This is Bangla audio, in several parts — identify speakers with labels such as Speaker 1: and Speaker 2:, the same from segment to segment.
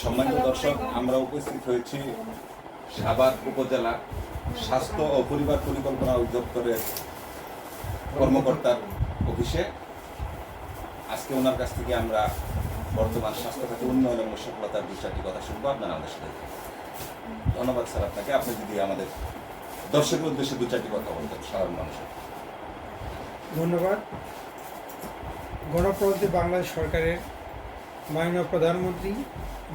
Speaker 1: সম্মানিত দর্শক, আমরা উপস্থিত হয়েছি সাভার উপজেলা স্বাস্থ্য ও পরিবার পরিকল্পনা অধিদপ্তরের কর্মকর্তার অফিসে। আজকে ওনার কাছ থেকে আমরা বর্তমান স্বাস্থ্য খাতে উন্নয়ন এবং সফলতার দু চারটি কথা শুনব, আপনারা আমাদের সাথে ধন্যবাদ স্যার আপনাকে। আপনি যদি আমাদের দর্শকের উদ্দেশ্যে দু চারটি কথা বলতেন, সাধারণ মানুষের।
Speaker 2: ধন্যবাদ। গণপ্রজাতন্ত্রী বাংলাদেশ সরকারের মাননীয় প্রধানমন্ত্রী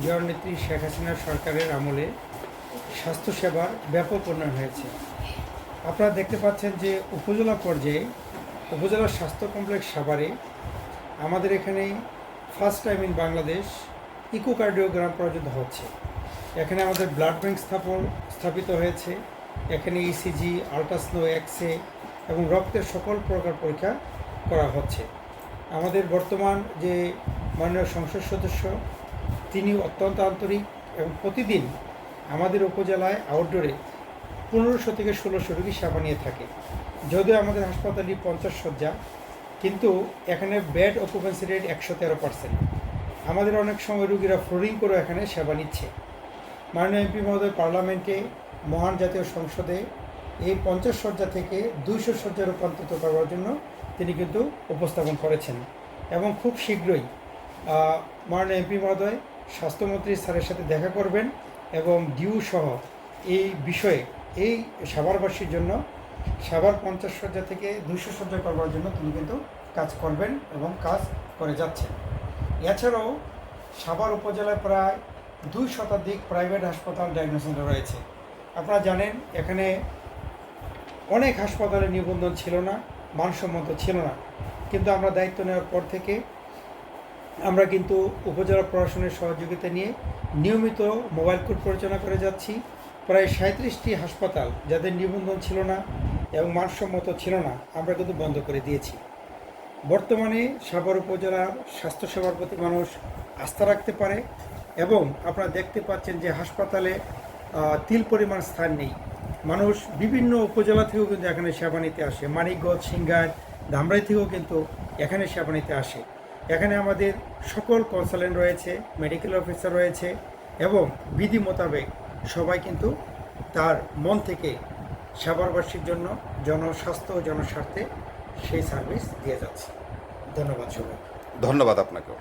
Speaker 2: জননেত্রী শেখ হাসিনা সরকারের আমলে স্বাস্থ্যসেবার ব্যাপক উন্নয়ন হয়েছে। আপনারা দেখতে পাচ্ছেন যে উপজেলা পর্যায়ে উপজেলা স্বাস্থ্য কমপ্লেক্স সাভারে আমাদের এখানে first time in Bangladesh echocardiogram পর্যন্ত হচ্ছে। এখানে আমাদের ব্লাড ব্যাংক স্থাপন, স্থাপিত হয়েছে। এখানে ইসিজি আলট্রাস্নো এক্স এবং রক্তের সকল প্রকার পরীক্ষা করা হচ্ছে। আমাদের বর্তমান যে মাননীয় সংসদ সদস্য, তিনি অত্যন্ত আন্তরিক এবং প্রতিদিন আমাদের উপজেলায় আউটডোরে পনেরোশো থেকে ষোলোশো রোগী সেবা নিয়ে থাকে। যদিও আমাদের হাসপাতালটি পঞ্চাশ শয্যা কিন্তু এখানে বেড অকুপেন্সি রেট একশো তেরো পার্সেন্ট আমাদের অনেক সময় রুগীরা ফ্লোরিং করে এখানে সেবা নিচ্ছে। মাননীয় এমপি মহোদয়, পার্লামেন্টে মহান জাতীয় সংসদে এই পঞ্চাশ শয্যা থেকে দুইশো শয্যা রূপান্তরিত করার জন্য তিনি কিন্তু উপস্থাপন করেছেন। এবং খুব শীঘ্রই মাননীয় এমপি মহোদয়, স্বাস্থ্যমন্ত্রী স্যারের সাথে দেখা করবেন এবং ডিউ সহ এই বিষয়ে, এই সাভারবাসীর জন্য, সাভার পঞ্চাশ শয্যা থেকে দুইশো শয্যা করবার জন্য তিনি কিন্তু কাজ করবেন এবং কাজ করে যাচ্ছেন। এছাড়াও সাভার উপজেলায় প্রায় দুই শতাধিক প্রাইভেট হাসপাতাল ডায়াগনোসিস রয়েছে আপনারা জানেন, এখানে অনেক হাসপাতালে নিবন্ধন ছিল না, মানসম্মত ছিল না। কিন্তু আমরা দায়িত্ব নেওয়ার পর থেকে আমরা কিন্তু উপজেলা প্রশাসনের সহযোগিতা নিয়ে নিয়মিত মোবাইল কোর্ট পরিচালনা করে যাচ্ছি। প্রায় সাঁত্রিশটি হাসপাতাল যাদের নিবন্ধন ছিল না এবং মানসম্মত ছিল না, আমরা কিন্তু বন্ধ করে দিয়েছি। বর্তমানে সাভার উপজেলার স্বাস্থ্যসেবার প্রতি মানুষ আস্থা রাখতে পারে এবং আপনারা দেখতে পাচ্ছেন যে হাসপাতালে তিল পরিমাণ স্থান নেই। মানুষ বিভিন্ন উপজেলা থেকেও কিন্তু এখানে সেবা নিতে আসে। মানিকগঞ্জ, সিঙ্গার ধামরাই থেকেও কিন্তু এখানে সেবা নিতে আসে। এখানে আমাদের সকল কনসালেন্ট রয়েছে মেডিকেল অফিসার রয়েছে এবং বিধি মোতাবেক সবাই কিন্তু তার মন থেকে সেবারবাসীর জন্য জনস্বাস্থ্য ও জনস্বার্থে সেই সার্ভিস দিয়ে যাচ্ছে। ধন্যবাদ সবাই
Speaker 1: ধন্যবাদ আপনাকেও।